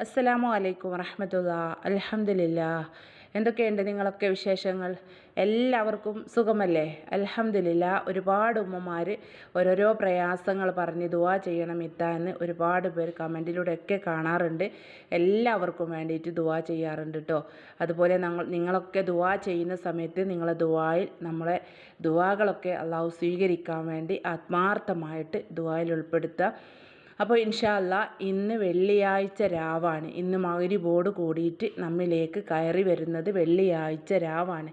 അസ്സലാമു അലൈക്കും വറഹമത്തുള്ള. അലഹമില്ല എന്തൊക്കെയുണ്ട് നിങ്ങളൊക്കെ വിശേഷങ്ങൾ? എല്ലാവർക്കും സുഖമല്ലേ? അലഹമില്ല ഒരുപാട് ഉമ്മമാർ ഓരോരോ പ്രയാസങ്ങൾ പറഞ്ഞ് ദുവാ ചെയ്യണം ഇത്താന്ന് ഒരുപാട് പേർ കമന്റിലൂടെയൊക്കെ കാണാറുണ്ട്. എല്ലാവർക്കും വേണ്ടിയിട്ട് ദുവാ ചെയ്യാറുണ്ട് കേട്ടോ അതുപോലെ ഞങ്ങൾ നിങ്ങളൊക്കെ ദുവാ ചെയ്യുന്ന സമയത്ത് നിങ്ങളെ ദുവായിൽ നമ്മളെ ദുവാകളൊക്കെ അള്ളാഹു സ്വീകരിക്കാൻ വേണ്ടി ആത്മാർത്ഥമായിട്ട് ദുവായിൽ ഉൾപ്പെടുത്തുക അപ്പോൾ ഇൻഷാല്ല ഇന്ന് വെള്ളിയാഴ്ച രാവാണ്. ഇന്ന് മകരിബോട് കൂടിയിട്ട് നമ്മിലേക്ക് കയറി വരുന്നത് വെള്ളിയാഴ്ച രാവാണ്.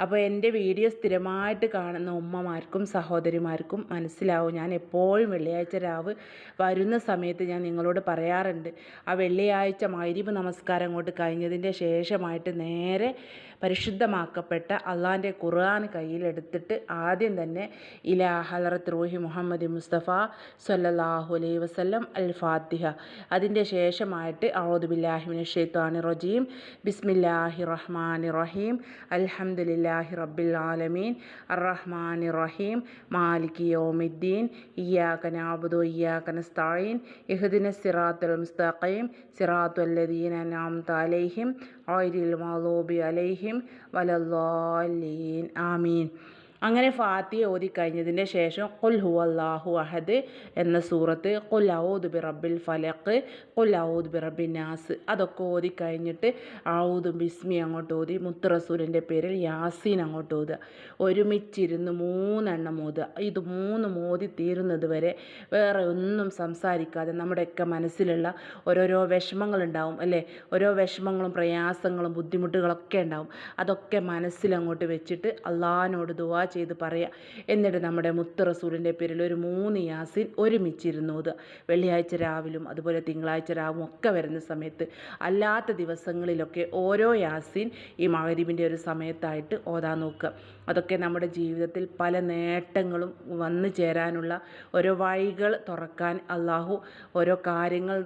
അപ്പോൾ എന്റെ വീഡിയോ സ്ഥിരമായിട്ട് കാണുന്ന ഉമ്മമാർക്കും സഹോദരിമാർക്കും മനസ്സിലാവും. ഞാൻ എപ്പോഴും വെള്ളിയാഴ്ച രാവ് വരുന്ന സമയത്ത് ഞാൻ നിങ്ങളോട് പറയാറുണ്ട്. ആ വെള്ളിയാഴ്ച മൈരീപ് നമസ്കാരം അങ്ങോട്ട് കഴിഞ്ഞതിന്റെ ശേഷമായിട്ട് നേരെ പരിശുദ്ധമാക്കപ്പെട്ട അള്ളാന്റെ ഖുർആൻ കയ്യിലെടുത്തിട്ട് ആദ്യം തന്നെ ഇലാ ഹലറത്ത് റൂഹി മുഹമ്മദ് മുസ്തഫ സല്ലാഹു അലൈ വസ്ലം അൽ ഫാത്തിഹ. അതിന്റെ ശേഷമായിട്ട് ഔദുബില്ലാഹിമിൻ ഷെയ്ത്താനി റജീം. ബിസ്മില്ലാഹി റഹ്മാൻ റഹീം. അൽഹംദുലില്ലാഹി റബ്ബിൽ ആലമീൻ. അറഹ്മാൻ റഹീം മാലിക് യൗമിദ്ദീൻ. ഇയ്യാക നഅബുദു ഇയ്യാക നസ്തഈൻ ഇഹ്ദിന സിറാത്തുൽ മുസ്തഖീം. സിറാത്തുൽ ലദീന അൻഅംത അലൈഹിം. ഓയിരിൽ മഗ്ദൂബി അലൈഹിം. വലദ്ദാലീൻ ആമീൻ. അങ്ങനെ ഫാത്തിയ ഓതി കഴിഞ്ഞതിന്റെ ശേഷം കുൽ ഹു അഹദ് എന്ന സൂറത്ത് കുൽ ഔദ് ബി റബ്ബിൽ ഫലക്ക് കുൽ ഔദ് ബി റബ്ബി നാസ് അതൊക്കെ ഓതി കഴിഞ്ഞിട്ട് ഔദ് ബിസ്മി അങ്ങോട്ട് ഓതി മുത്തറസൂലിന്റെ പേരിൽ യാസീൻ അങ്ങോട്ട് ഓതുക. ഒരുമിച്ചിരുന്ന് മൂന്നെണ്ണം ഓതുക. ഇത് മൂന്ന് മോതി തീരുന്നത് വരെ വേറെ ഒന്നും സംസാരിക്കാതെ നമ്മുടെയൊക്കെ മനസ്സിലുള്ള ഓരോരോ വിഷമങ്ങളുണ്ടാവും അല്ലേ? ഓരോ വിഷമങ്ങളും പ്രയാസങ്ങളും ബുദ്ധിമുട്ടുകളൊക്കെ ഉണ്ടാവും. അതൊക്കെ മനസ്സിലങ്ങോട്ട് വെച്ചിട്ട് അള്ളാഹിനോട് ദുവാ ചെയ്ത് പറയുക എന്നിട്ട് നമ്മുടെ മുത്ത് റസൂലിന്റെ പേരിൽ ഒരു മൂന്ന് യാസിൻ ഒരുമിച്ചിരുന്നു ഓതുക വെള്ളിയാഴ്ച രാവിലും അതുപോലെ തിങ്കളാഴ്ച രാവും ഒക്കെ വരുന്ന സമയത്ത് അല്ലാത്ത ദിവസങ്ങളിലൊക്കെ ഓരോ യാസിൻ ഈ മകരിബിന്റെ ഒരു സമയത്തായിട്ട് ഓതാൻ നോക്കുക. അതൊക്കെ നമ്മുടെ ജീവിതത്തിൽ പല നേട്ടങ്ങളും വന്നു ചേരാനുള്ള ഓരോ വഴികൾ തുറക്കാൻ അള്ളാഹു ഓരോ കാര്യങ്ങൾ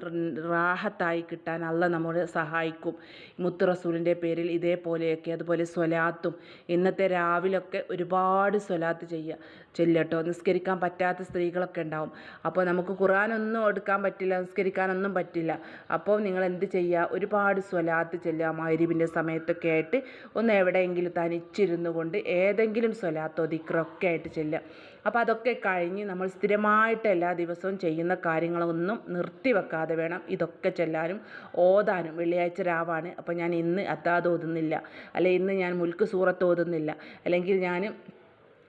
റാഹത്തായി കിട്ടാൻ അല്ല നമ്മളെ സഹായിക്കും. മുത്ത് റസൂലിന്റെ പേരിൽ ഇതേപോലെയൊക്കെ അതുപോലെ സ്വലാത്തും ഇന്നത്തെ രാവിലൊക്കെ ഒരുപാട് സ്വലാത്ത് ചെയ്യുക. ചെല്ലട്ടോ നിസ്കരിക്കാൻ പറ്റാത്ത സ്ത്രീകളൊക്കെ ഉണ്ടാവും. അപ്പോൾ നമുക്ക് ഖുറാനൊന്നും എടുക്കാൻ പറ്റില്ല നിസ്കരിക്കാനൊന്നും പറ്റില്ല. അപ്പോൾ നിങ്ങൾ എന്ത് ചെയ്യുക? ഒരുപാട് സ്വലാത്ത് ചെല്ലുക. മൈരീബിന്റെ സമയത്തൊക്കെ ആയിട്ട് ഒന്ന് എവിടെയെങ്കിലും തനിച്ചിരുന്നു കൊണ്ട് ഏതെങ്കിലും സ്വലാത്തോ ദിക്റൊക്കെ ആയിട്ട് ചെല്ലുക. അപ്പോൾ അതൊക്കെ കഴിഞ്ഞ് നമ്മൾ സ്ഥിരമായിട്ട് എല്ലാ ദിവസവും ചെയ്യുന്ന കാര്യങ്ങളൊന്നും നിർത്തി വെക്കാതെ വേണം ഇതൊക്കെ ചെല്ലാനും ഓതാനും. വെള്ളിയാഴ്ച രാവാണ്. അപ്പോൾ ഞാൻ ഇന്ന് അത്താത് ഓതുന്നില്ല. അല്ലെ ഇന്ന് ഞാൻ മുൽക്ക് സൂറത്ത് ഓതുന്നില്ല. അല്ലെങ്കിൽ ഞാൻ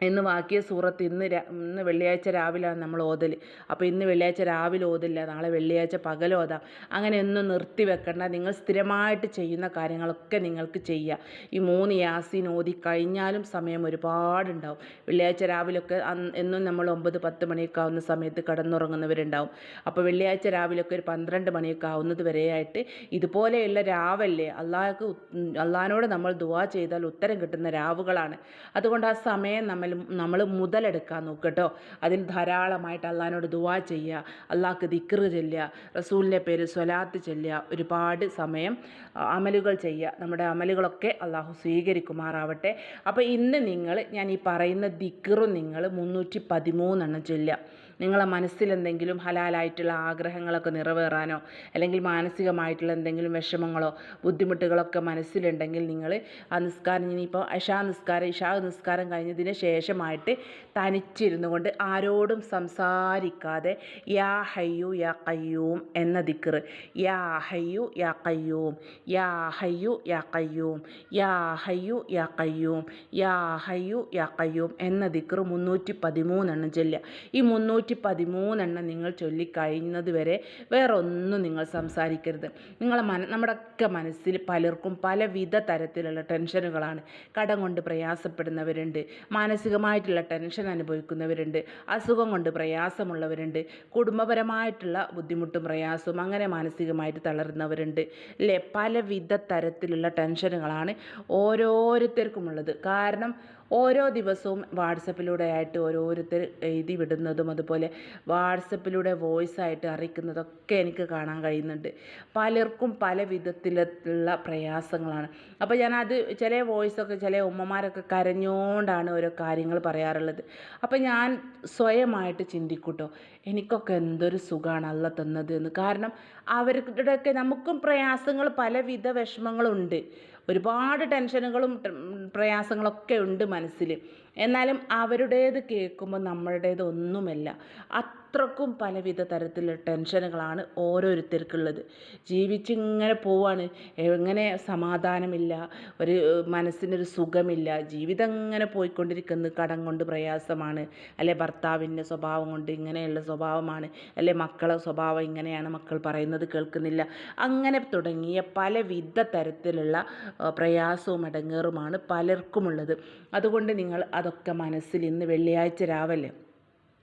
ഇന്ന് വാക്കിയ സൂറത്ത് ഇന്ന് ഇന്ന് വെള്ളിയാഴ്ച രാവിലെയാണ് നമ്മൾ ഓതൽ അപ്പോൾ ഇന്ന് വെള്ളിയാഴ്ച രാവിലെ ഓതില്ല നാളെ വെള്ളിയാഴ്ച പകൽ ഓതാം. അങ്ങനെ ഒന്നും നിർത്തി വെക്കണ്ട. നിങ്ങൾ സ്ഥിരമായിട്ട് ചെയ്യുന്ന കാര്യങ്ങളൊക്കെ നിങ്ങൾക്ക് ചെയ്യാം. ഈ മൂന്ന് യാസീൻ ഓതി കഴിഞ്ഞാലും സമയം ഒരുപാടുണ്ടാവും. വെള്ളിയാഴ്ച രാവിലെയൊക്കെ എന്നും നമ്മൾ ഒമ്പത് പത്ത് മണിയൊക്കെ ആവുന്ന സമയത്ത് കിടന്നുറങ്ങുന്നവരുണ്ടാവും. അപ്പോൾ വെള്ളിയാഴ്ച രാവിലെയൊക്കെ ഒരു പന്ത്രണ്ട് മണിയൊക്കെ ആവുന്നത് വരെയായിട്ട് ഇതുപോലെയുള്ള രാവല്ലേ അള്ളാഹ്ക്ക് അള്ളാഹിനോട് നമ്മൾ ദുവാ ചെയ്താൽ ഉത്തരം കിട്ടുന്ന രാവുകളാണ്. അതുകൊണ്ട് ആ സമയം നമ്മൾ നമ്മൾ മുതലെടുക്കാൻ നോക്കുക കേട്ടോ അതിൽ ധാരാളമായിട്ട് അള്ളാഹിനോട് ദുവാ ചെയ്യുക. അള്ളാഹ്ക്ക് ദിക്റ് ചെല്ലുക. റസൂലിന്റെ പേര് സ്വലാത്ത് ചെല്ലുക. ഒരുപാട് സമയം അമലുകൾ ചെയ്യുക. നമ്മുടെ അമലുകളൊക്കെ അള്ളാഹു സ്വീകരിക്കുമാറാവട്ടെ. അപ്പോൾ ഇന്ന് നിങ്ങൾ ഞാൻ ഈ പറയുന്ന ദിക്റും നിങ്ങൾ മുന്നൂറ്റി പതിമൂന്നെണ്ണം ചൊല്ലുക. നിങ്ങളെ മനസ്സിൽ എന്തെങ്കിലും ഹലാലായിട്ടുള്ള ആഗ്രഹങ്ങളൊക്കെ നിറവേറാനോ അല്ലെങ്കിൽ മാനസികമായിട്ടുള്ള എന്തെങ്കിലും വിഷമങ്ങളോ ബുദ്ധിമുട്ടുകളൊക്കെ മനസ്സിലുണ്ടെങ്കിൽ നിങ്ങൾ ആ നിസ്കാരം ഇനിയിപ്പോൾ ഇഷാ നിസ്കാരം ഇഷാ നിസ്കാരം കഴിഞ്ഞതിന് ശേഷമായിട്ട് തനിച്ചിരുന്നു കൊണ്ട് ആരോടും സംസാരിക്കാതെ യാ ഹയ്യു യാ കയ്യൂം എന്ന ദിക്കർ യാ ഹയ്യു യാ കയ്യൂം യാ ഹയ്യു യാ കയ്യൂം യാ ഹയ്യു യാ കയ്യൂം യാ ഹയ്യു യാ കയ്യൂം എന്ന ദിക്കർ മുന്നൂറ്റി പതിമൂന്നെണ്ണം ചൊല്ലുക. ഈ മുന്നൂറ്റി പതിമൂന്നെണ്ണം നിങ്ങൾ ചൊല്ലിക്കഴിയുന്നത് വരെ വേറെ ഒന്നും നിങ്ങൾ സംസാരിക്കരുത്. നിങ്ങളെ മന നമ്മുടെയൊക്കെ മനസ്സിൽ പലർക്കും പലവിധ തരത്തിലുള്ള ടെൻഷനുകളാണ്. കടം കൊണ്ട് പ്രയാസപ്പെടുന്നവരുണ്ട് മാനസികമായിട്ടുള്ള ടെൻഷൻ അനുഭവിക്കുന്നവരുണ്ട് അസുഖം കൊണ്ട് പ്രയാസമുള്ളവരുണ്ട് കുടുംബപരമായിട്ടുള്ള ബുദ്ധിമുട്ടും പ്രയാസവും അങ്ങനെ മാനസികമായിട്ട് തളർന്നവരുണ്ട്. അല്ലേ പലവിധ തരത്തിലുള്ള ടെൻഷനുകളാണ് ഓരോരുത്തർക്കുമുള്ളത്. കാരണം ഓരോ ദിവസവും വാട്സപ്പിലൂടെ ആയിട്ട് ഓരോരുത്തർ എഴുതി വിടുന്നതും അതുപോലെ വാട്സപ്പിലൂടെ വോയിസ് ആയിട്ട് അറിയിക്കുന്നതൊക്കെ എനിക്ക് കാണാൻ കഴിയുന്നുണ്ട്. പലർക്കും പല വിധത്തിലുള്ള പ്രയാസങ്ങളാണ്. അപ്പോൾ ഞാനത് ചില വോയിസൊക്കെ ചില ഉമ്മമാരൊക്കെ കരഞ്ഞുകൊണ്ടാണ് ഓരോ കാര്യങ്ങൾ പറയാറുള്ളത്. അപ്പോൾ ഞാൻ സ്വയമായിട്ട് ചിന്തിക്കൂട്ടോ എനിക്കൊക്കെ എന്തൊരു സുഖമാണ് അല്ല തന്നത് എന്ന്. കാരണം അവരുടെയൊക്കെ നമുക്കും പ്രയാസങ്ങൾ പലവിധ വിഷമങ്ങളുണ്ട്. ഒരുപാട് ടെൻഷനുകളും പ്രയാസങ്ങളൊക്കെ ഉണ്ട് മനസ്സിൽ. എന്നാലും അവരുടേത് കേൾക്കുമ്പോൾ നമ്മളുടേത് ഒന്നുമല്ല അത്രക്കും പലവിധ തരത്തിലുള്ള ടെൻഷനുകളാണ് ഓരോരുത്തർക്കുള്ളത്. ജീവിച്ചിങ്ങനെ പോവാണ്. എങ്ങനെ സമാധാനമില്ല? ഒരു മനസ്സിനൊരു സുഖമില്ല. ജീവിതം ഇങ്ങനെ പോയിക്കൊണ്ടിരിക്കുന്നത് കടം കൊണ്ട് പ്രയാസമാണ്. അല്ലെ ഭർത്താവിന്റെ സ്വഭാവം കൊണ്ട് ഇങ്ങനെയുള്ള സ്വഭാവമാണ്. അല്ലെ മക്കളെ സ്വഭാവം ഇങ്ങനെയാണ് മക്കൾ പറയുന്നത് കേൾക്കുന്നില്ല. അങ്ങനെ തുടങ്ങിയ പലവിധ തരത്തിലുള്ള പ്രയാസവും അടങ്ങേറുമാണ് പലർക്കുമുള്ളത്. അതുകൊണ്ട് നിങ്ങൾ അതൊക്കെ മനസ്സിൽ ഇന്ന് വെള്ളിയാഴ്ച രാവല്ലേ?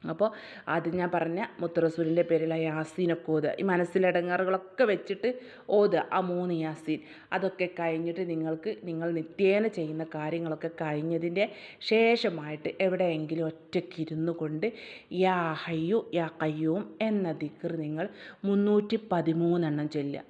അപ്പോൾ ആദ്യം ഞാൻ പറഞ്ഞ മുത്തറസൂലിന്റെ ആ യാസീനൊക്കെ ഓതുക. ഈ മനസ്സിലടങ്ങാറുകളൊക്കെ വെച്ചിട്ട് ഓതുക. ആ മൂന്ന് യാസീൻ. അതൊക്കെ കഴിഞ്ഞിട്ട് നിങ്ങൾക്ക് നിങ്ങൾ നിത്യേന ചെയ്യുന്ന കാര്യങ്ങളൊക്കെ കഴിഞ്ഞതിന്റെ ശേഷമായിട്ട് എവിടെയെങ്കിലും ഒറ്റയ്ക്ക് ഇരുന്നു കൊണ്ട് യാ ഹയ്യു യാ കയ്യൂം എന്ന ദിക്കർ നിങ്ങൾ മുന്നൂറ്റി പതിമൂന്നെണ്ണം ചൊല്ലുക.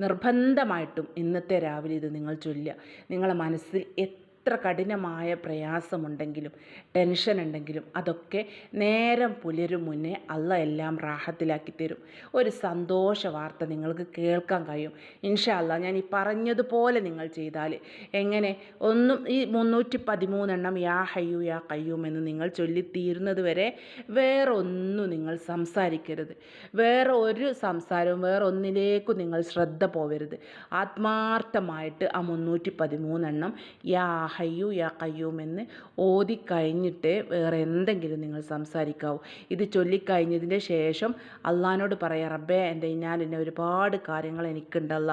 നിർബന്ധമായിട്ടും ഇന്നത്തെ രാവിലെ ഇത് നിങ്ങൾ ചൊല്ലുക. നിങ്ങളെ മനസ്സിൽ എത്ര കഠിനമായ പ്രയാസമുണ്ടെങ്കിലും ടെൻഷൻ ഉണ്ടെങ്കിലും അതൊക്കെ നേരം പുലരും മുന്നേ അല്ല എല്ലാം റാഹത്തിലാക്കി തരും. ഒരു സന്തോഷ വാർത്ത നിങ്ങൾക്ക് കേൾക്കാൻ കഴിയും. ഇൻഷാ അല്ല ഞാൻ ഈ പറഞ്ഞതുപോലെ നിങ്ങൾ ചെയ്താൽ എങ്ങനെ? ഒന്നും ഈ മുന്നൂറ്റി പതിമൂന്നെണ്ണം യാ ഹയ്യു യാ കയ്യൂം എന്ന് നിങ്ങൾ ചൊല്ലിത്തീരുന്നത് വരെ വേറെ ഒന്നും നിങ്ങൾ സംസാരിക്കരുത്. വേറെ ഒരു സംസാരവും വേറെ ഒന്നിലേക്കും നിങ്ങൾ ശ്രദ്ധ പോവരുത്. ആത്മാർത്ഥമായിട്ട് ആ മുന്നൂറ്റി പതിമൂന്നെണ്ണം യാ ഹയ്യു യാ കയ്യൂം എന്ന് ഓതിക്കഴിഞ്ഞിട്ട് വേറെ എന്തെങ്കിലും നിങ്ങൾ സംസാരിക്കാവൂ. ഇത് ചൊല്ലിക്കഴിഞ്ഞതിന്റെ ശേഷം അള്ളഹാനോട് പറയാം റബ്ബേ എന്റെ ഞാൻ എന്നെ ഒരുപാട് കാര്യങ്ങൾ എനിക്കുണ്ടല്ല.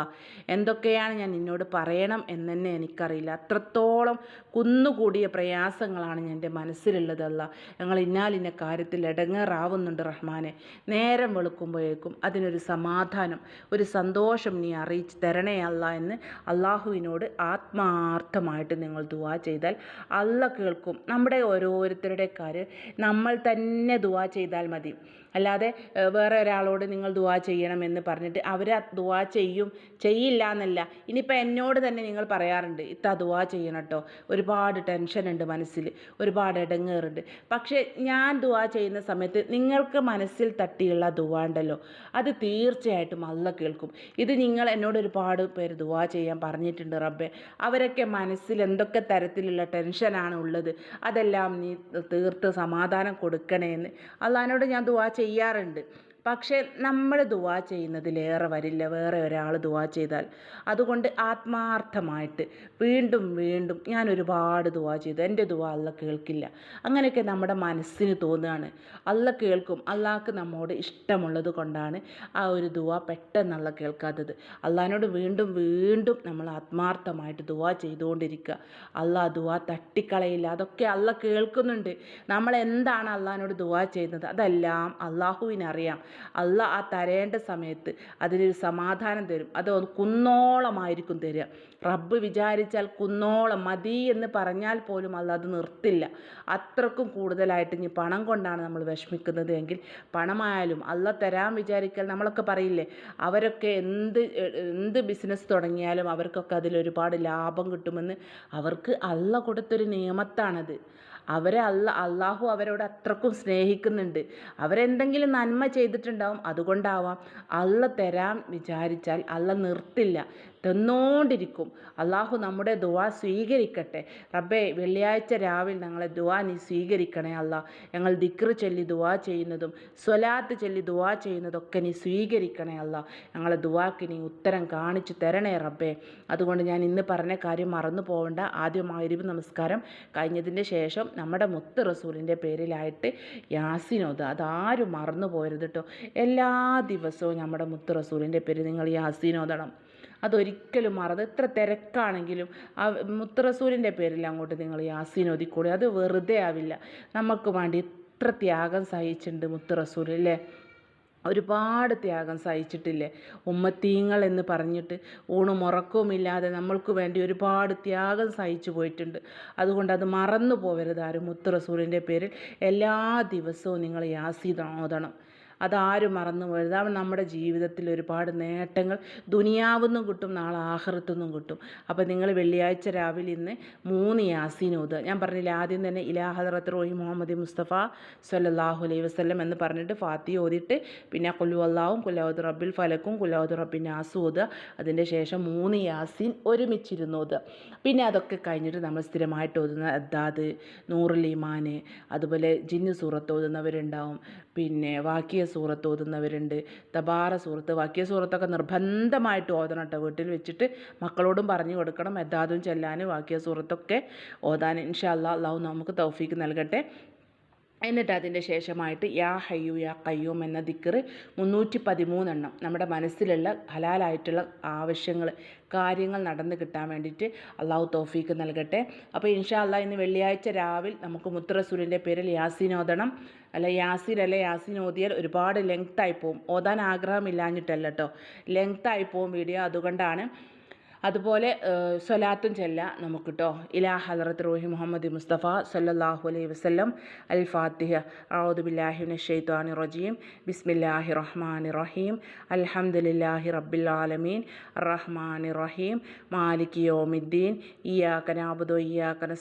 എന്തൊക്കെയാണ് ഞാൻ നിന്നോട് പറയണം എന്നെ എനിക്കറിയില്ല. അത്രത്തോളം കുന്നുകൂടിയ പ്രയാസങ്ങളാണ് എന്റെ മനസ്സിലുള്ളതല്ല ഞങ്ങൾ ഇന്നാലിന്ന കാര്യത്തിൽ ഇടങ്ങേറാവുന്നുണ്ട് റഹ്മാനെ. നേരം വെളുക്കുമ്പോഴേക്കും അതിനൊരു സമാധാനം ഒരു സന്തോഷം നീ അറിയിച്ച് തരണേ അല്ല എന്ന് അള്ളാഹുവിനോട് ആത്മാർത്ഥമായിട്ട് നിങ്ങൾ ദുവാ ചെയ്താൽ അല്ല കേൾക്കും. നമ്മുടെ ഓരോരുത്തരുടെ കാര്യം നമ്മൾ തന്നെ ദുവാ ചെയ്താൽ മതി. അല്ലാതെ വേറെ ഒരാളോട് നിങ്ങൾ ദുവാ ചെയ്യണമെന്ന് പറഞ്ഞിട്ട് അവർ ദുവാ ചെയ്യും ചെയ്യില്ല എന്നല്ല. ഇനിയിപ്പോൾ എന്നോട് തന്നെ നിങ്ങൾ പറയാറുണ്ട് ഇത്ത ദുവാ ചെയ്യണം കേട്ടോ ഒരുപാട് ടെൻഷനുണ്ട് മനസ്സിൽ ഒരുപാട് ഇടങ്ങേറുണ്ട് പക്ഷേ ഞാൻ ദുവാ ചെയ്യുന്ന സമയത്ത് നിങ്ങൾക്ക് മനസ്സിൽ തട്ടിയുള്ള ദുവാ ഉണ്ടല്ലോ അത് തീർച്ചയായിട്ടും അല്ല കേൾക്കും. ഇത് നിങ്ങൾ എന്നോട് ഒരുപാട് പേര് ദുവാ ചെയ്യാൻ പറഞ്ഞിട്ടുണ്ട് റബ്ബെ. അവരൊക്കെ മനസ്സിൽ എന്തൊക്കെ തരത്തിലുള്ള ടെൻഷനാണ് ഉള്ളത് അതെല്ലാം നീ തീർത്ത് സമാധാനം കൊടുക്കണേ എന്ന് അള്ളഹാനോട് ഞാൻ ദുവാ ചെയ്യാറുണ്ട്. പക്ഷേ നമ്മൾ ദുവാ ചെയ്യുന്നതിലേറെ വരില്ല. വേറെ ഒരാൾ ദുവാ ചെയ്താൽ. അതുകൊണ്ട് ആത്മാർത്ഥമായിട്ട് വീണ്ടും വീണ്ടും ഞാൻ ഒരുപാട് ദുവാ ചെയ്തു. എന്റെ ദുവാ അല്ല കേൾക്കില്ല. അങ്ങനെയൊക്കെ നമ്മുടെ മനസ്സിന് തോന്നുകയാണ്. അല്ല കേൾക്കും. അള്ളാഹ്ക്ക് നമ്മോട് ഇഷ്ടമുള്ളത് കൊണ്ടാണ് ആ ഒരു ദുവാ പെട്ടെന്നുള്ള കേൾക്കാത്തത്. അള്ളാഹിനോട് വീണ്ടും വീണ്ടും നമ്മൾ ആത്മാർത്ഥമായിട്ട് ദുവാ ചെയ്തുകൊണ്ടിരിക്കുക. അള്ളാഹ് ദുവാ തട്ടിക്കളയില്ല. അതൊക്കെ അല്ല കേൾക്കുന്നുണ്ട്. നമ്മൾ എന്താണ് അള്ളാഹിനോട് ദുവാ ചെയ്യുന്നത്? അതെല്ലാം അള്ളാഹുവിനറിയാം. അല്ല ആ തരേണ്ട സമയത്ത് അതിനൊരു സമാധാനം തരും. അത് കുന്നോളമായിരിക്കും തരിക. റബ്ബ് വിചാരിച്ചാൽ കുന്നോളം മതി എന്ന് പറഞ്ഞാൽ പോലും അല്ല അത് നിർത്തില്ല. അത്രക്കും കൂടുതലായിട്ട് ഇനി പണം കൊണ്ടാണ് നമ്മൾ വിഷമിക്കുന്നത് എങ്കിൽ പണമായാലും അല്ല തരാൻ വിചാരിച്ചാൽ നമ്മളൊക്കെ പറയില്ലേ? അവരൊക്കെ എന്ത് എന്ത് ബിസിനസ് തുടങ്ങിയാലും അവർക്കൊക്കെ അതിൽ ഒരുപാട് ലാഭം കിട്ടുമെന്ന് അവർക്ക് അല്ല കൊടുത്തൊരു നിയമത്താണത്. അവരെ അല്ല അള്ളാഹു അവരോട് അത്രക്കും സ്നേഹിക്കുന്നുണ്ട്. അവരെന്തെങ്കിലും നന്മ ചെയ്തിട്ടുണ്ടാവും അതുകൊണ്ടാവാം. അള്ള തരാം വിചാരിച്ചാൽ അള്ള നിർത്തില്ല. തന്നോണ്ടിരിക്കും അള്ളാഹു നമ്മുടെ ദുവാ സ്വീകരിക്കട്ടെ. റബ്ബെ വെള്ളിയാഴ്ച രാവിലെ ഞങ്ങളെ ദുവാ നീ സ്വീകരിക്കണേ അല്ല ഞങ്ങൾ ദിക്റ് ചൊല്ലി ദുവാ ചെയ്യുന്നതും സ്വലാത്ത് ചൊല്ലി ദുവാ ചെയ്യുന്നതൊക്കെ നീ സ്വീകരിക്കണേ അല്ല ഞങ്ങളെ ദുവാക്ക് നീ ഉത്തരം കാണിച്ചു തരണേ റബ്ബെ. അതുകൊണ്ട് ഞാൻ ഇന്ന് പറഞ്ഞ കാര്യം മറന്നു പോകണ്ട ആദ്യം ആയിരം നമസ്കാരം കഴിഞ്ഞതിന്റെ ശേഷം നമ്മുടെ മുത്ത് റസൂലിന്റെ പേരിലായിട്ട് യാസിനോത് അതാരും മറന്നു പോയരുത് കേട്ടോ. എല്ലാ ദിവസവും നമ്മുടെ മുത്ത് റസൂലിന്റെ പേര് നിങ്ങൾ യാസിനോദണം. അതൊരിക്കലും മറന്ന് എത്ര തിരക്കാണെങ്കിലും ആ മുത്തറസൂലിന്റെ പേരിൽ അങ്ങോട്ട് നിങ്ങൾ യാസീൻ ഒതിക്കൂടി അത് വെറുതെ ആവില്ല. നമുക്ക് വേണ്ടി എത്ര ത്യാഗം സഹിച്ചിട്ടുണ്ട് മുത്തറസൂൽ അല്ലേ? ഒരുപാട് ത്യാഗം സഹിച്ചിട്ടില്ലേ? ഉമ്മത്തീങ്ങൾ എന്ന് പറഞ്ഞിട്ട് ഊണും ഉറക്കവുമില്ലാതെ നമ്മൾക്ക് വേണ്ടി ഒരുപാട് ത്യാഗം സഹിച്ചു പോയിട്ടുണ്ട്. അതുകൊണ്ട് അത് മറന്നു പോകരുത് ആരും മുത്തറസൂലിന്റെ പേരിൽ. എല്ലാ ദിവസവും നിങ്ങൾ യാസീൻ ഓതണം അതാരും മറന്നു പോകരുത് അവൻ നമ്മുടെ ജീവിതത്തിൽ ഒരുപാട് നേട്ടങ്ങൾ ദുനിയാവുന്നും കിട്ടും നാളെ ആഹൃത്തുനിന്നും കിട്ടും. അപ്പോൾ നിങ്ങൾ വെള്ളിയാഴ്ച രാവിലെ ഇന്ന് മൂന്ന് യാസീൻ ഓതുക. ഞാൻ പറഞ്ഞില്ല ആദ്യം തന്നെ ഇലാഹദറത്ത് റോഹി മുഹമ്മദ് മുസ്തഫ സല്ലാഹു അലൈഹി വസ്ലം എന്ന് പറഞ്ഞിട്ട് ഫാത്തി ഓതിയിട്ട് പിന്നെ കുല്ലു അള്ളാവും കുല്ലാവുദ് റബ്ബിൽ ഫലക്കും കുല്ലാവുദ് റബ്ബിൻ നാസും ഓതുക. അതിന്റെ ശേഷം മൂന്ന് യാസീൻ ഒരുമിച്ചിരുന്ന് പിന്നെ അതൊക്കെ കഴിഞ്ഞിട്ട് നമ്മൾ സ്ഥിരമായിട്ട് ഓതുന്ന അദ്ദാദ് നൂറുൽ അതുപോലെ ജിന്നു സൂറത്ത് ഓതുന്നവരുണ്ടാവും. പിന്നെ വാക്കിയ സൂറത്ത് ഓതുന്നവരുണ്ട്. തബാറ സൂറത്ത് വാക്യ സൂറത്തൊക്കെ നിർബന്ധമായിട്ട് ഓതണം കേട്ടോ. വീട്ടിൽ വെച്ചിട്ട് മക്കളോടും പറഞ്ഞു കൊടുക്കണം. എത്താതും ചെല്ലാനും വാക്യ സൂറത്തൊക്കെ ഓതാൻ ഇൻഷാ അല്ലാ അള്ളാഹു നമുക്ക് തൗഫീക്ക് നൽകട്ടെ. എന്നിട്ട് അതിന്റെ ശേഷമായിട്ട് യാ ഹയ്യു യാ കയ്യൂം എന്ന ദിക്കറ് മുന്നൂറ്റി പതിമൂന്നെണ്ണം നമ്മുടെ മനസ്സിലുള്ള ഹലാലായിട്ടുള്ള ആവശ്യങ്ങൾ കാര്യങ്ങൾ നടന്നു കിട്ടാൻ വേണ്ടിയിട്ട് അള്ളാഹു തോഫീക്ക് നൽകട്ടെ. അപ്പോൾ ഇൻഷാ അള്ളാഹ് ഇന്ന് വെള്ളിയാഴ്ച രാവിലെ നമുക്ക് മുത്തറസൂലിന്റെ പേരിൽ യാസീൻ ഓതണം. അല്ല യാസീൻ അല്ല യാസീൻ ഓതിയാൽ ഒരുപാട് ലെങ്ത്തായി പോവും. ഓതാൻ ആഗ്രഹമില്ലാഞ്ഞിട്ടല്ല കേട്ടോ. ലെങ്ത്തായി പോവും വീഡിയോ അതുകൊണ്ടാണ്. അതുപോലെ സ്വലാത്തും ചെല്ല നമുക്ക് കേട്ടോ ഇലാ ഹലറത്ത് റോഹി മുഹമ്മദ് മുസ്തഫ സല്ലാഹു അലൈഹി വസ്ലം അൽ ഫാത്തിഹ ഔദു ബില്ലാഹിൻ ഷെയ്ത്താനി റജീം ബിസ്മില്ലാഹി റഹ്മാനി റഹീം അൽഹംദുലില്ലാഹി റബ്ബിൽ ആലമീൻ റഹ്മാനി റഹീം മാലിക് യോമിദ്ദീൻ ഇയാക്ക നാബുദു ഇയാക്ക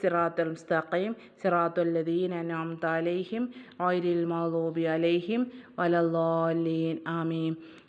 സിറാത്തുൽ മുസ്തഖീം സിറാത്തുൽ ലദീൻ അൻഅംത അലൈഹിം ഗൈറിൽ മഗ്ദൂബി അലൈഹിം വലല്ലാലീൻ ആമീൻ.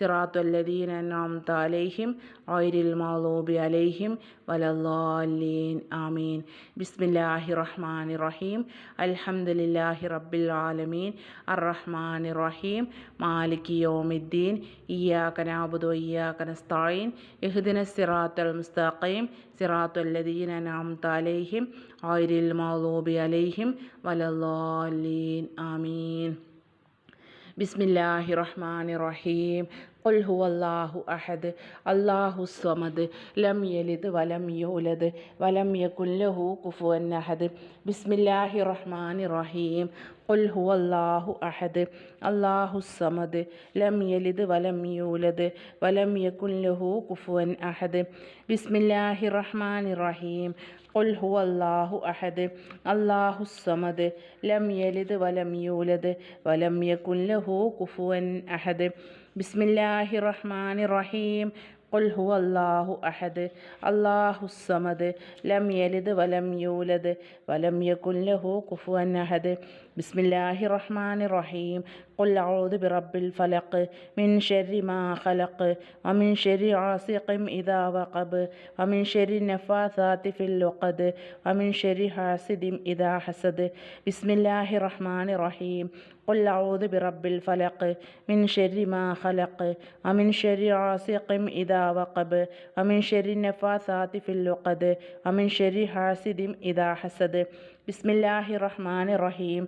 സിറാത്തുൽ ലദീന അൻഅംത അലൈഹിം ഓയിരിൽ മഗ്ദൂബി അലൈഹിം വലല്ലാലീൻ ആമീൻ ബിസ്മില്ലാഹി റഹ്മാൻ റഹീം അൽഹംദുലില്ലാഹി റബ്ബിൽ ആലമീൻ അർറഹ്മാനി റഹീം മാലിക് യോമിദ്ദീൻ ഇയ്യാക നഅബുദു ഇയ്യാക നസ്തഈൻ ഇഹ്ദിന സിറാത്തുൽ മുസ്തഖീം സിറാത്തുൽ ലദീന അൻഅംത അലൈഹിം ഓയിരിൽ മഗ്ദൂബി അലൈഹിം വലല്ലാലീൻ ആമീൻ ബിസ്മില്ലാഹി റഹ്മാനി റഹീം قل هو الله أحد الله الصمد لم يلد ولم يولد ولم يكن له كفوا أحد بسم الله الرحمن الرحيم قل هو الله أحد الله الصمد لم يلد ولم يولد ولم يكن له كفوا أحد بسم الله الرحمن الرحيم ഹു അള്ളാഹു അഹദ് അള്ളാഹു സമദ് ലം യലിദ് വലം യൂലദ് വലം യകുല്ലഹു കുഫുവൻ അഹദ് ബിസ്മില്ലാഹി റഹ്മാൻ റഹീം قل هو الله أحد الله الصمد لم يلد ولم يولد ولم يكن له كفوا أحد. بسم الله الرحمن الرحيم. قل أعوذ برب الفلق من شر ما خلق ومن شر عاصق إذا وقب ومن شر النفاثات في اللقد ومن شر حاسد إذا حسد. بسم الله الرحمن الرحيم. قل أعوذ برب الفلق من شر ما خلق ومن شر عاصق إذا وقب ومن شر النفاثات في اللقد ومن شر حاسد إذا حسد بسم الله الرحمن الرحيم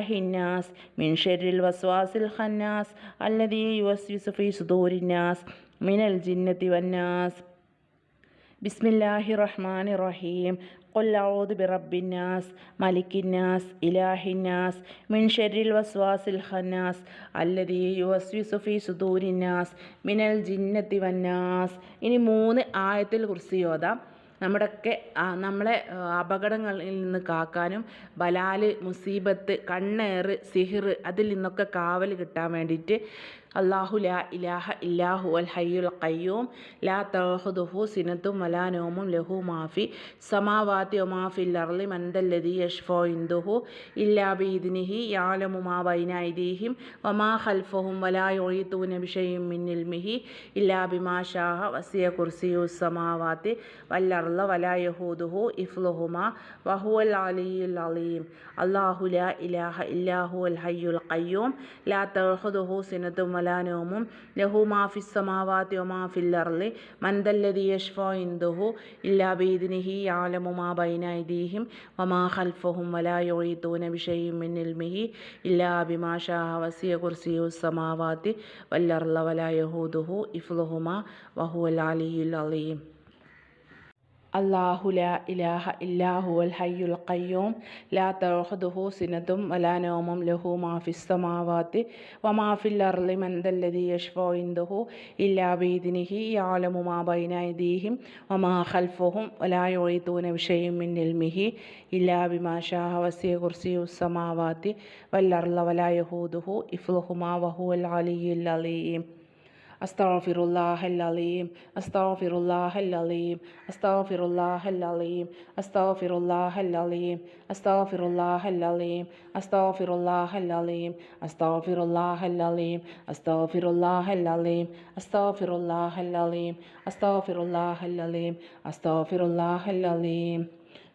ഹിന്നാസ് മിൻഷരിൽ വസ്വാസിൽ ഹന്നാസ് അല്ലതി യുവസ് ഫീ സുദൂരിന്നാസ് മിനൽ ജിന്നത്തി വന്നാസ്. ബിസ്മില്ലാഹി റഹ്മാൻ റഹീം കൊല്ലാവോദ് ബിറബിന്നാസ് മലിക്കിന്നാസ് ഇലാഹിന്നാസ് മിൻഷരിൽ വസ്വാസിൽ ഹന്നാസ് അല്ലതി യുവസ് യുവസ്വിസുഫി സുദൂരിന്നാസ് മിനൽ ജിന്നത്തി വന്നാസ്. ഇനി മൂന്ന് ആയത്തിൽ കുറിച്ച് യോദാം നമ്മുടെയൊക്കെ നമ്മളെ അപകടങ്ങളിൽ നിന്ന് കാക്കാനും ബലാൽ മുസീബത്ത് കണ്ണേറ് സിഹിർ അതിൽ നിന്നൊക്കെ കാവൽ കിട്ടാൻ വേണ്ടിയിട്ട് അള്ളാഹു ലാ ഇലാഹ ഇല്ലാഹു അൽ ഹയ്യുൽ ഖയ്യൂം. ലാ തഹുദുഹു സിനത്തും വലാ നോമും ലഹു മാഫി. സമാവാത്തി ഒമാഫിൽ അർലി മന്ദല്ലതി യഷ്ഫോ ഇന്ദുഹു ഇല്ലാ ബീദിനിഹി യാലമു മാ ബൈനൈദീഹിം വമാ ഖൽഫഹും വലാ യുഈതൂന ബിഷൈഇൻ മിൻ ഇൽമിഹി ഇല്ലാ ബിമാ ഷാഹ വസിയ കുർസിയു സമാവാത്തി. വല്ലർല വലാ യഹൂദുഹു ഇഫ്ലുഹുമാ. വഹുവൽ അലിയുൽ അലീം. അള്ളാഹു ലാ ഇലാഹ ഇല്ലാഹു അൽ ഹയ്യുൽ ഖയ്യൂം. ലാ തഹുദുഹു സിനത്തും കലാനോമും ലഹു മാഫിസ് സമാവാത്യോ മാഫില്ലർലി മന്ദല്ലതി യഷ്ഫോ ഇന്ദുഹു ഇല്ലാ ബീദിനിഹി യാലമുമാ ബൈനൈദീഹിം വമാ ഖൽഫഹും വലാ യുഈതൂന ബിഷൈഇം മിൻ ഇൽമിഹി ഇല്ലാ ബിമാ ഷാഅ വസിയ കുർസിയു സമാവാതി വല്ലർല വലാ യഹൂദുഹു ഇഫ്ലുഹുമാ വഹുവൽ അലിയുൽ അലീം. അള്ളാഹു ലാ ഇലാഹ ഇല്ലാഹു അൽ ഹയ്യുൽ ഖയ്യൂം. ലാ തഹദുഹു സിനതും വലാനോമും ലഹു മാഫിസ് സമാവാത്തി വമാഫിൽ അർലി മന്ദല്ലതി യഷ്ഫോ ഇന്ദുഹു ഇല്ലാ ബീദിനിഹി യാലമു മാ ബൈനൈദീഹിം വമാ ഖൽഫുഹും വലാ യുഴീതൂന വിഷയം മിൻ ഇൽമിഹി ഇല്ലാ ബിമാഷാഹ വസിയ കുർസിയു സമാവാത്തി വല്ലർല വലാ യഹൂദുഹു ഇഫ്ലുഹുമാ വഹു അൽ അലിയുൽ അലീം. അസ്താഫിറുല്ലാഹൽ അലീം അസ്താഫിറുല്ലാഹൽ അലീം അസ്താഫിറുല്ലാഹൽ അലീം അസ്താഫിറുല്ലാഹൽ അലീം അസ്താഫിറുല്ലാഹൽ അലീം അസ്താഫിറുല്ലാഹൽ അലീം അസ്താഫിറുല്ലാഹൽ അലീം അസ്താഫിറുല്ലാഹൽ അലീം അസ്താഫിറുല്ലാഹൽ അലീം അസ്താഫിറുല്ലാഹൽ അലീം അസ്താഫിറുല്ലാഹൽ അലീം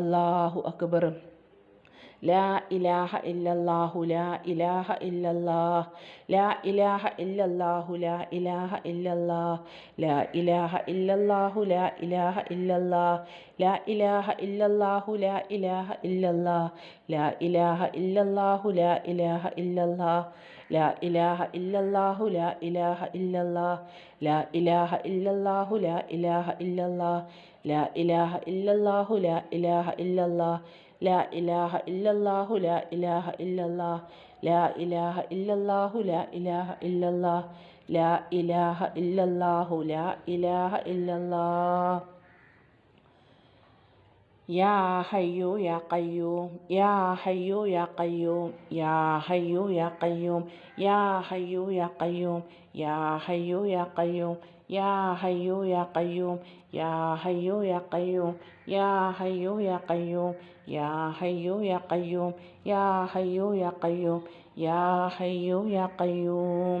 അള്ളാഹു അക്ബർ ലാ ഇലാഹ ഇല്ലല്ലാഹു ലാ ഇലാഹ ഇല്ലല്ലാഹ് ലാ ഇലാഹ ഇല്ലല്ലാഹു ലാ ഇലാഹ ഇല്ലല്ലാഹ് ലാ ഇലാഹ ഇല്ലല്ലാഹു ലാ ഇലാഹ ഇല്ലല്ലാഹ് ലാ ഇലാഹ ഇല്ലല്ലാഹു ലാ ഇലാഹ ഇല്ലല്ലാഹ് ലാ ഇലാഹ ഇല്ലല്ലാഹു ലാ ഇലാഹ ഇല്ലല്ലാഹ് ലാ ഇലാഹ ഇല്ലല്ലാഹു ലാ ഇലാഹ ഇല്ലല്ലാഹ് ലാ ഇലാഹ ഇല്ലല്ലാഹു ലാ ഇലാഹ ഇല്ലല്ലാഹ് لا إله إلا الله لا إله إلا الله لا إله إلا الله لا إله إلا الله لا إله إلا الله لا إله إلا الله لا إله إلا الله لا إله إلا الله. يا حي يا قيوم يا حي يا قيوم يا حي يا قيوم يا حي يا قيوم يا حي يا قيوم യാ ഹയ്യോ യാ കയ്യൂം യാ ഹയ്യോ യാ കയ്യൂം യാ ഹയ്യോ യാ കയ്യൂം യാ ഹയ്യോ യാ കയ്യൂം യാ ഹയ്യോ യാ കയ്യൂം യാ ഹയ്യോ യാ കയ്യൂം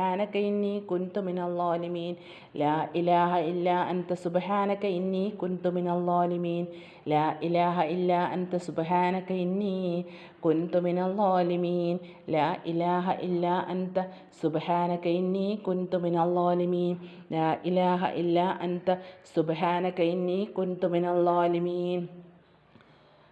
സുബഹാനക്ക ഇന്നി കുന്തു മിനല്ലോലിമീൻ ലാ ഇലാഹ ഇല്ല അൻത സുബഹാനക്ക ഇന്നി കുന്തു മിനല്ലോലിമീൻ ലാ ഇലാഹ ഇല്ല അൻത സുബഹാനക്ക ഇന്നി കുന്തു മിനല്ലോലിമീൻ ലാ ഇലാഹ ഇല്ല അൻത സുബഹാനക്ക ഇന്നി കുന്തു മിനല്ലോലിമീൻ ലാ ഇലാഹ ഇല്ല അൻത സുബഹാനക്ക ഇന്നി കുന്തു മിനല്ലോലിമീൻ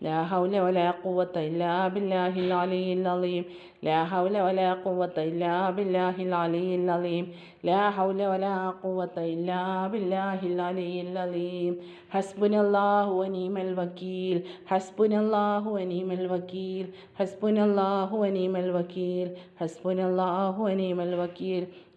لا حول ولا قوة إلا بالله العلي العظيم. لا حول ولا قوة إلا بالله العلي العظيم. لا حول ولا قوة إلا بالله العلي العظيم. حسبنا الله ونعم الوكيل. حسبنا الله ونعم الوكيل. حسبنا الله ونعم الوكيل. حسبنا الله ونعم الوكيل.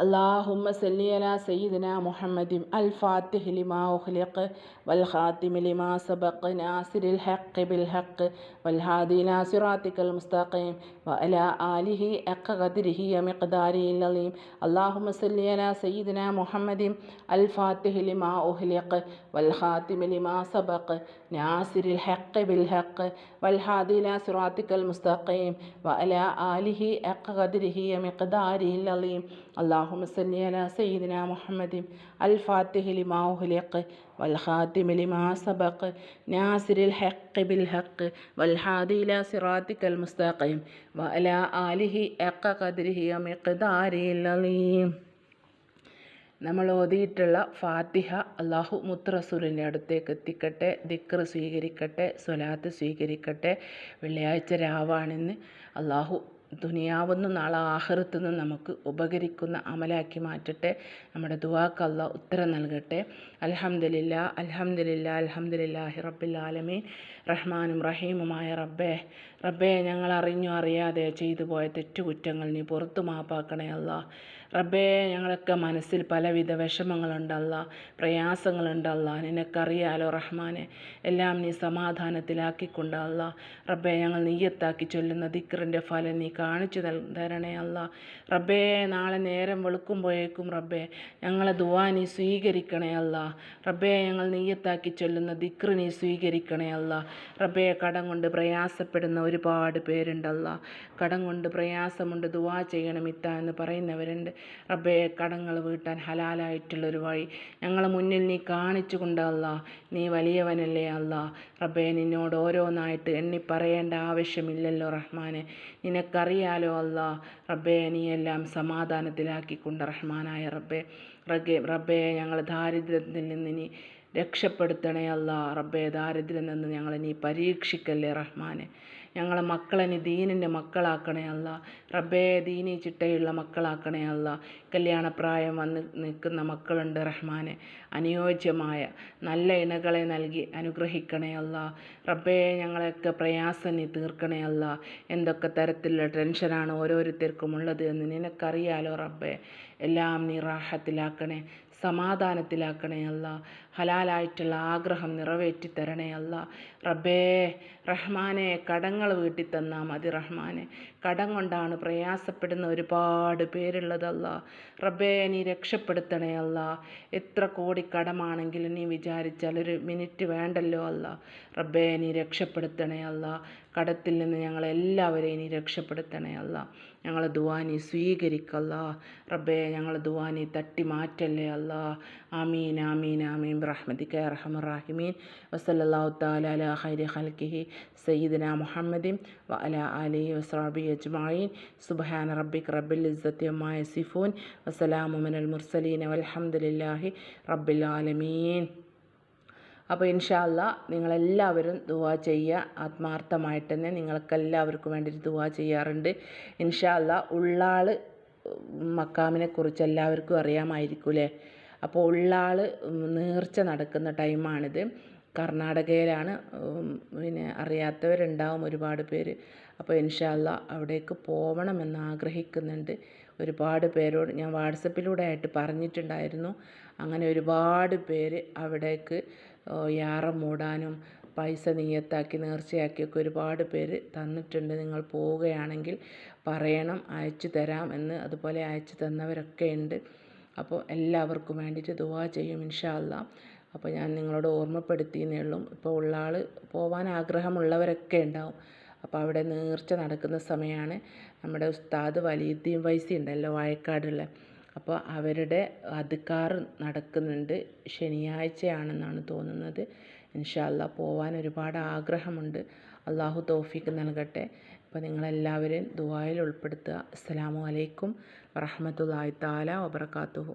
اللهم صل على سيدنا محمد الفاتح لما أخلق والخاتم لما سبق ناصر الحق بالحق والهادي إلى صراطك المستقيم وعلى آله حق قدره ومقداره العظيم اللهم صل على سيدنا محمد الفاتح لما أخلق والخاتم لما سبق ناصر الحق بالحق والهادي إلى صراطك المستقيم وعلى آله حق قدره ومقداره العظيم اللهم صل على سيدنا محمد الفاتح لما أغلق والخاتم لما سبق ناصر الحق بالحق والهادي إلى صراطك المستقيم وعلى آله حق قدره ومقداره العظيم നമ്മൾ ഓതിയിട്ടുള്ള ഫാത്തിഹ അള്ളാഹു മുത്തറസൂലിൻ്റെ അടുത്തേക്ക് എത്തിക്കട്ടെ ദിക്ർ സ്വീകരിക്കട്ടെ സ്വലാത്ത് സ്വീകരിക്കട്ടെ വെള്ളിയാഴ്ച രാവാണെന്ന് അള്ളാഹു ദുനിയാവുന്ന നാളെ ആഹൃത്തുനിന്ന് നമുക്ക് ഉപകരിക്കുന്ന അമലാക്കി മാറ്റട്ടെ. നമ്മുടെ ദുവാക്ക് ഉത്തരം നൽകട്ടെ. അലഹമ്മദില്ല അലഹമ്മദില്ല അലഹമ്മദില്ലാഹി റബ്ബിൽ ആലമീൻ. റഹ്മാനും റഹീമുമായ റബ്ബേ റബ്ബേ ഞങ്ങൾ അറിഞ്ഞോ അറിയാതെ ചെയ്തു പോയ തെറ്റുകുറ്റങ്ങൾ നീ പുറത്തു മാപ്പാക്കണേ അല്ല റബ്ബേ ഞങ്ങളൊക്കെ മനസ്സിൽ പലവിധ വിഷമങ്ങളുണ്ടല്ല പ്രയാസങ്ങളുണ്ടല്ല നിനക്കറിയാലോ റഹ്മാനെ എല്ലാം നീ സമാധാനത്തിലാക്കിക്കൊണ്ടല്ല റബ്ബേ ഞങ്ങൾ നീയത്താക്കി ചൊല്ലുന്ന ദിക്റിന്റെ ഫലം നീ കാണിച്ചു തരണേ അല്ല. റബ്ബേ നാളെ നേരം വെളുക്കുമ്പോഴേക്കും റബ്ബേ ഞങ്ങളെ ദുവാ നീ സ്വീകരിക്കണേ അല്ല. റബ്ബേ ഞങ്ങൾ നീയത്താക്കി ചൊല്ലുന്ന ദിക്റ് നീ സ്വീകരിക്കണേ അല്ല. റബ്ബേ കടം കൊണ്ട് പ്രയാസപ്പെടുന്ന ഒരുപാട് പേരുണ്ടല്ല കടം കൊണ്ട് പ്രയാസമുണ്ട് ദുവാ ചെയ്യണം ഇത്ത എന്ന് പറയുന്നവരുണ്ട്. റബ്ബേ കടങ്ങൾ വീട്ടാൻ ഹലാലായിട്ടുള്ളൊരു വഴി. ഞങ്ങളെ മുന്നിൽ നീ കാണിച്ചു കൊണ്ടല്ല നീ വലിയവനല്ലേ അല്ല. റബ്ബേ നിന്നോട് ഓരോന്നായിട്ട് എണ്ണി പറയേണ്ട ആവശ്യമില്ലല്ലോ റഹ്മാനെ. നിനക്കറിയാലോ അല്ല റബ്ബേ നീ എല്ലാം സമാധാനത്തിലാക്കിക്കൊണ്ട് റഹ്മാനായ റബ്ബേ. റബ്ബേ റബ്ബേ ഞങ്ങൾ ദാരിദ്ര്യത്തിൽ നിന്ന് നീ രക്ഷപ്പെടുത്തണേ അല്ല. റബ്ബേ ദാരിദ്ര്യം നിന്ന് ഞങ്ങളെ നീ പരീക്ഷിക്കല്ലേ റഹ്മാനെ. ഞങ്ങളെ മക്കളെ നീ ദീനിന്റെ മക്കളാക്കണേ അല്ല. റബ്ബേ ദീനി ചിട്ടയുള്ള മക്കളാക്കണേ അല്ല. കല്യാണപ്രായം വന്ന് നിൽക്കുന്ന മക്കളുണ്ട് റഹ്മാനെ. അനുയോജ്യമായ നല്ല ഇണകളെ നൽകി അനുഗ്രഹിക്കണേ അല്ല. റബ്ബേ ഞങ്ങളെയൊക്കെ പ്രയാസം നീ തീർക്കണേ അല്ല. എന്തൊക്കെ തരത്തിലുള്ള ടെൻഷനാണ് ഓരോരുത്തർക്കും ഉള്ളത് എന്ന് നിനക്കറിയാലോ റബ്ബേ. എല്ലാം നീ റാഹത്തിലാക്കണേ. സമാധാനത്തിലാക്കണേ അല്ല. ഹലാലായിട്ടുള്ള ആഗ്രഹം നിറവേറ്റി തരണേ അല്ല. റബ്ബേ റഹ്മാനെ കടങ്ങൾ വീട്ടി തന്നാൽ മതി റഹ്മാനെ. കടം കൊണ്ടാണ് പ്രയാസപ്പെടുന്ന ഒരുപാട് പേരുള്ളതല്ല റബ്ബേ നീ രക്ഷപ്പെടുത്തണേ അല്ല. എത്ര കോടി കടമാണെങ്കിലും നീ വിചാരിച്ചാൽ ഒരു മിനിറ്റ് വേണ്ടല്ലോ അല്ല. റബ്ബേ നീ രക്ഷപ്പെടുത്തണേ അല്ല. കടത്തിൽ നിന്ന് ഞങ്ങളെല്ലാവരെയും നീ രക്ഷപ്പെടുത്തണേ അല്ല. ഞങ്ങളെ ദുവാനി സ്വീകരിക്കല്ല. റബ്ബേ ഞങ്ങളെ ദുവാനി തട്ടി മാറ്റല്ലേ അല്ല. ആമീൻ ആമീൻ ആമീൻ. റഹ്മദിക്ക റഹമുറാഹിമീൻ വസല്ലാഹു താല അല ഹൈരി ഹൽക്കിഹി സയ്യിദന മുഹമ്മദിൻ വ അല അലി വസ്രാബി അജ്മായിൻ സുബഹാൻ റബ്ബിക് റബ്ബിൽ ഇസ്സത്യമായ സിഫൂൻ വസലാമു മിനൽ മുർസലീൻ വൽഹംദുലില്ലാഹി റബ്ബിൽ ആലമീൻ. അപ്പോൾ ഇൻഷാല്ല നിങ്ങളെല്ലാവരും ദുവാ ചെയ്യുക. ആത്മാർത്ഥമായിട്ട് തന്നെ നിങ്ങൾക്കെല്ലാവർക്കും വേണ്ടിയിട്ട് ദുവാ ചെയ്യാറുണ്ട്. ഇൻഷാല്ല ഉള്ളാൾ മക്കാമിനെ കുറിച്ച് എല്ലാവർക്കും അറിയാമായിരിക്കൂലേ അപ്പോൾ ഉള്ളാൾ നേർച്ച നടക്കുന്ന ടൈമാണിത്. കർണാടകയിലാണ്. പിന്നെ അറിയാത്തവരുണ്ടാവും ഒരുപാട് പേര്. അപ്പോൾ ഇൻഷാല്ല അവിടേക്ക് പോകണമെന്ന് ആഗ്രഹിക്കുന്നുണ്ട്. ഒരുപാട് പേരോട് ഞാൻ വാട്സപ്പിലൂടെ ആയിട്ട് പറഞ്ഞിട്ടുണ്ടായിരുന്നു. അങ്ങനെ ഒരുപാട് പേര് അവിടേക്ക് യാറം മൂടാനും പൈസ നിയ്യത്താക്കി നേർച്ചയാക്കിയൊക്കെ ഒരുപാട് പേര് തന്നിട്ടുണ്ട്. നിങ്ങൾ പോവുകയാണെങ്കിൽ പറയണം അയച്ചു തരാം എന്ന് അതുപോലെ അയച്ചു തന്നവരൊക്കെ ഉണ്ട്. അപ്പോൾ എല്ലാവർക്കും വേണ്ടിയിട്ട് ദുവാ ചെയ്യും ഇൻഷാ അപ്പോൾ ഞാൻ നിങ്ങളോട് ഓർമ്മപ്പെടുത്തിയെന്നേ ഉള്ളൂ. ഇപ്പോൾ ഉള്ള ആൾ പോവാൻ ആഗ്രഹമുള്ളവരൊക്കെ ഉണ്ടാവും. അപ്പോൾ അവിടെ നേർച്ച നടക്കുന്ന സമയമാണ് നമ്മുടെ ഉസ്താദ് വലീദ്ദീൻ വൈസി ഉണ്ടല്ലോ വാഴക്കാടുള്ള അപ്പോൾ അവരുടെ അധികാർ നടക്കുന്നുണ്ട്. ശനിയാഴ്ചയാണെന്നാണ് തോന്നുന്നത്. ഇൻഷാല്ല പോവാൻ ഒരുപാട് ആഗ്രഹമുണ്ട്. അള്ളാഹു തോഫിക്ക് നൽകട്ടെ. അപ്പോൾ നിങ്ങളെല്ലാവരെയും ദുബായിൽ ഉൾപ്പെടുത്തുക. അസ്സലാമു അലൈക്കും വറഹ്മത്തുള്ളാഹി തആല വബറകാതുഹു.